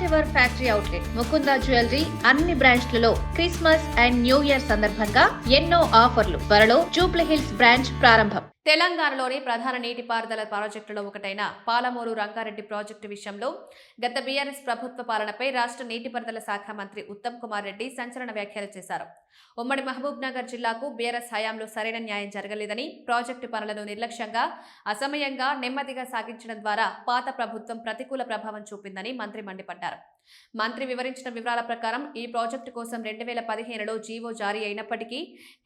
First ever factory outlet Mukunda jewellery అన్ని బ్రాంచ్లలో Christmas and new year సందర్భంగా ఎన్నో ఆఫర్లు త్వరలో జూబ్లీ హిల్స్ బ్రాంచ్ ప్రారంభం. తెలంగాణలోని ప్రధాన నీటిపారుదల ప్రాజెక్టులో ఒకటైన పాలమూరు రంగారెడ్డి ప్రాజెక్టు విషయంలో గత బీఆర్ఎస్ ప్రభుత్వ పాలనపై రాష్ట్ర నీటిపారుదల శాఖ మంత్రి ఉత్తమ్ కుమార్ రెడ్డి సంచలన వ్యాఖ్యలు చేశారు. ఉమ్మడి మహబూబ్ నగర్ జిల్లాకు బీఆర్ఎస్ హయాంలో సరైన న్యాయం జరగలేదని ప్రాజెక్టు పనులను నిర్లక్ష్యంగా అసమయంగా నెమ్మదిగా సాగించడం ద్వారా పాత ప్రభుత్వం ప్రతికూల ప్రభావం చూపిందని మంత్రి మండిపడ్డారు. మంత్రి వివరించిన వివరాల ప్రకారం ఈ ప్రాజెక్టు కోసం రెండు వేల పదిహేనులో జీవో జారీ అయినప్పటికీ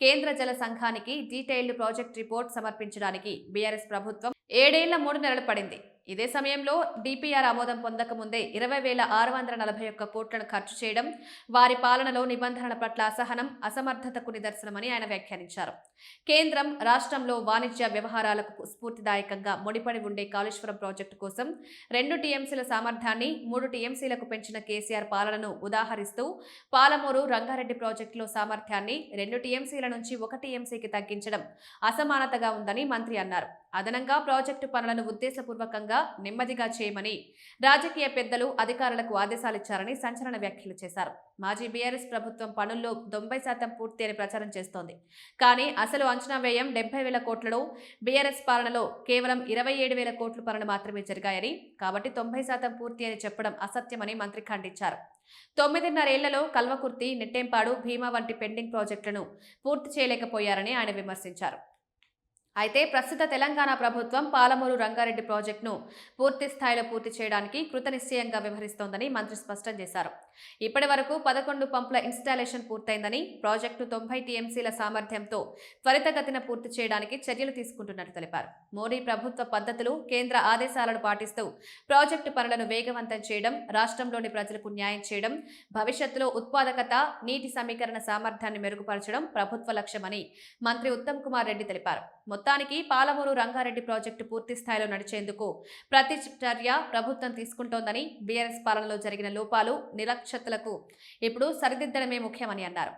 కేంద్ర జల సంఘానికి డీటెయిల్డ్ ప్రాజెక్ట్ రిపోర్ట్ సమర్పించడానికి బీఆర్ఎస్ ప్రభుత్వం ఏడేళ్ళ మూడు నెలలు పడింది. ఇదే సమయంలో డిపిఆర్ ఆమోదం పొందకముందే ఇరవై వేల ఆరు వందల నలభై ఒక్క కోట్లను ఖర్చు చేయడం వారి పాలనలో నిబంధనల పట్ల అసహనం అసమర్థతకు నిదర్శనమని ఆయన వ్యాఖ్యానించారు. కేంద్రం రాష్ట్రంలో వాణిజ్య వ్యవహారాలకు స్ఫూర్తిదాయకంగా ముడిపడి ఉండే కాళేశ్వరం ప్రాజెక్టు కోసం రెండు టీఎంసీల సామర్థ్యాన్ని మూడు టీఎంసీలకు పెంచిన కేసీఆర్ పాలనను ఉదాహరిస్తూ పాలమూరు రంగారెడ్డి ప్రాజెక్టులో సామర్థ్యాన్ని రెండు టీఎంసీల నుంచి ఒక టీఎంసీకి తగ్గించడం అసమానతగా ఉందని మంత్రి అన్నారు. అదనంగా ప్రాజెక్టు పనులను ఉద్దేశపూర్వకంగా నెమ్మదిగా చేయమని రాజకీయ పెద్దలు అధికారులకు ఆదేశాలిచ్చారని సంచలన వ్యాఖ్యలు చేశారు. మాజీ బీఆర్ఎస్ ప్రభుత్వం పనుల్లో తొంభై శాతం పూర్తి అని ప్రచారం చేస్తోంది. కానీ అసలు అంచనా వ్యయం డెబ్బై వేల కోట్లలో బీఆర్ఎస్ పాలనలో కేవలం ఇరవై ఏడు వేల కోట్ల పనులు మాత్రమే జరిగాయని కాబట్టి తొంభై శాతం పూర్తి అని చెప్పడం అసత్యమని మంత్రి ఖండించారు. తొమ్మిదిన్నరేళ్ళలో కల్వకుర్తి నెట్టెంపాడు భీమా వంటి పెండింగ్ ప్రాజెక్టులను పూర్తి చేయలేకపోయారని ఆయన విమర్శించారు. అయితే ప్రస్తుత తెలంగాణ ప్రభుత్వం పాలమూరు రంగారెడ్డి ప్రాజెక్టును పూర్తి స్థాయిలో పూర్తి చేయడానికి కృతనిశ్చయంగా వ్యవహరిస్తోందని మంత్రి స్పష్టం చేశారు. ఇప్పటి వరకు పదకొండు పంపుల ఇన్స్టాలేషన్ పూర్తయిందని ప్రాజెక్టు తొంభై టీఎంసీల సామర్థ్యంతో త్వరితగతిన పూర్తి చేయడానికి చర్యలు తీసుకుంటున్నట్టు తెలిపారు. మోడీ ప్రభుత్వ పద్ధతులు కేంద్ర ఆదేశాలను పాటిస్తూ ప్రాజెక్టు పనులను వేగవంతం చేయడం రాష్ట్రంలోని ప్రజలకు న్యాయం చేయడం భవిష్యత్తులో ఉత్పాదకత నీటి సమీకరణ సామర్థ్యాన్ని మెరుగుపరచడం ప్రభుత్వ లక్ష్యమని మంత్రి ఉత్తమ్ కుమార్ రెడ్డి తెలిపారు. మొత్తానికి పాలమూరు రంగారెడ్డి ప్రాజెక్టు పూర్తి స్థాయిలో నడిచేందుకు ప్రతి చర్య ప్రభుత్వం తీసుకుంటోందని బీఆర్ఎస్ పాలనలో జరిగిన లోపాలు నిరక్షతలకు ఇప్పుడు సరిదిద్దడమే ముఖ్యమని అన్నారు.